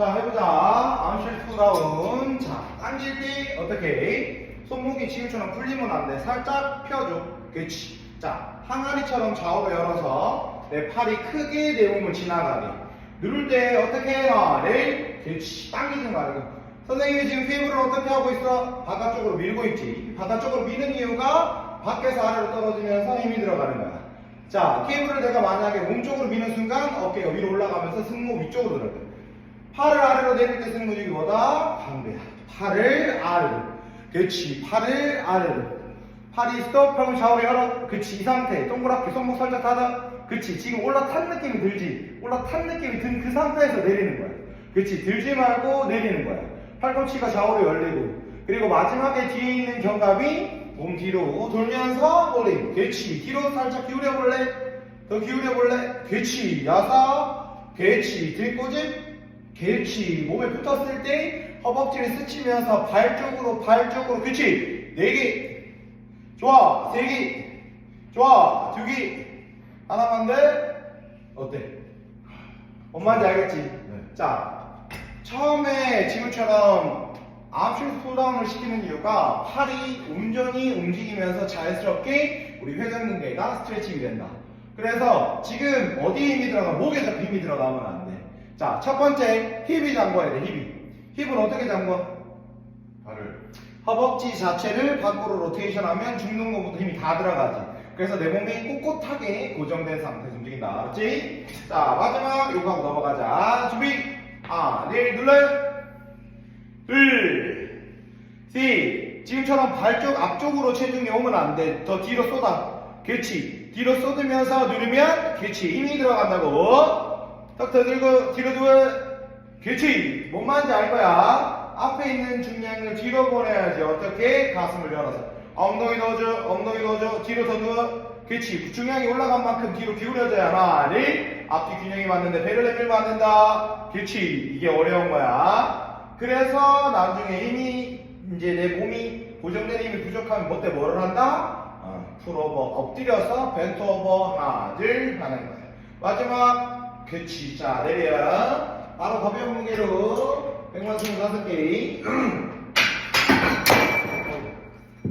자, 해보자. 암실 투다운. 자, 당길 때 어떻게? 손목이 지금처럼 풀리면 안 돼. 살짝 펴줘. 그렇지. 자, 항아리처럼 좌우로 열어서 내 팔이 크게 내 몸을 지나가게. 누를 때 어떻게 해놔? 네? 그렇지. 당기지 말고. 선생님이 지금 피부를 어떻게 하고 있어? 바깥쪽으로 밀고 있지. 바깥쪽으로 미는 이유가 밖에서 아래로 떨어지면서 힘이 들어가는 거야. 자, 케이블을 내가 만약에 몸쪽으로 미는 순간 어깨가 위로 올라가면서 승모 위쪽으로 들어가. 팔을 아래로 내릴 때 승모 위기보다 반대야. 팔을 아래로. 그렇지. 팔을 아래로. 팔이 스톱 하면 좌우로 열어. 그렇지. 이 상태. 동그랗게 손목 살짝 닫아. 그렇지. 지금 올라탄 느낌이 들지. 올라탄 느낌이 든 그 상태에서 내리는 거야. 그렇지. 들지 말고 내리는 거야. 팔꿈치가 좌우로 열리고. 그리고 마지막에 뒤에 있는 견갑이 몸 뒤로 돌면서 머리. 그렇지. 뒤로 살짝 기울여 볼래? 더 기울여 볼래? 그렇지. 야사. 그렇지. 들꼬집. 그렇지. 몸에 붙었을 때 허벅지를 스치면서 발 쪽으로 발 쪽으로. 그렇지. 네 개. 좋아. 세 개. 좋아. 두 개. 하나만 돼. 어때? 엄마인지 알겠지? 자, 처음에 지금처럼 암실 소다운을 시키는 이유가 팔이 온전히 움직이면서 자연스럽게 우리 회전근개가 스트레칭이 된다. 그래서 지금 어디에 힘이 들어가? 목에서 힘이 들어가면 안 돼. 자, 첫 번째 힙이 잠궈야 돼. 힙이. 힙은 어떻게 잠궈? 발을 허벅지 자체를 밖으로 로테이션하면 죽는 것부터 힘이 다 들어가지. 그래서 내 몸이 꼿꼿하게 고정된 상태에서 움직인다. 알았지? 자, 마지막 요거 하고 넘어가자. 준비. 하나, 네, 눌러요. 둘, 셋. 지금처럼 발쪽 앞쪽으로 체중이 오면 안 돼. 더 뒤로 쏟아. 그렇지. 뒤로 쏟으면서 누르면, 그렇지. 힘이 들어간다고. 턱더 들고, 뒤로 누워. 그렇지. 뭔 말인지 알 거야. 앞에 있는 중량을 뒤로 보내야지. 어떻게? 가슴을 열어서. 엉덩이 넣어줘. 엉덩이 넣어줘. 뒤로 더 누워. 그렇지. 중량이 올라간 만큼 뒤로 기울여져야 둘. 앞뒤 균형이 맞는데 배를 내밀면 안 된다. 그렇지. 이게 어려운 거야. 그래서 나중에 힘이, 이제 내 몸이 고정된 힘이 부족하면 뭐 때 뭐를 한다? 어, 풀오버. 엎드려서 벤트오버. 하나, 둘. 하는 거야. 마지막. 그렇지. 자, 내려. 바로 가벼운 무게로 100만 25개.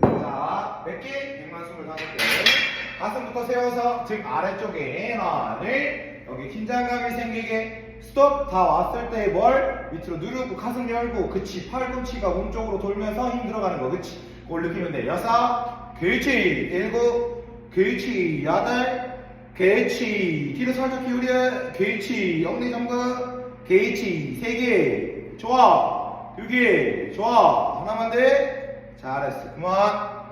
자, 몇 개? 100만 25개. 가슴부터 세워서 등 아래쪽에 하나를 여기 긴장감이 생기게 스톱 다 왔을 때 뭘 밑으로 누르고 가슴 열고 그치 팔꿈치가 몸쪽으로 돌면서 힘 들어가는 거 그치 느끼면 돼 여섯 그치 일곱 그치 여덟 그치 뒤로 살짝 기울여. 그치 엉덩이 잠그 그치 세개. 좋아 두개. 좋아 하나만 돼. 잘했어. 그만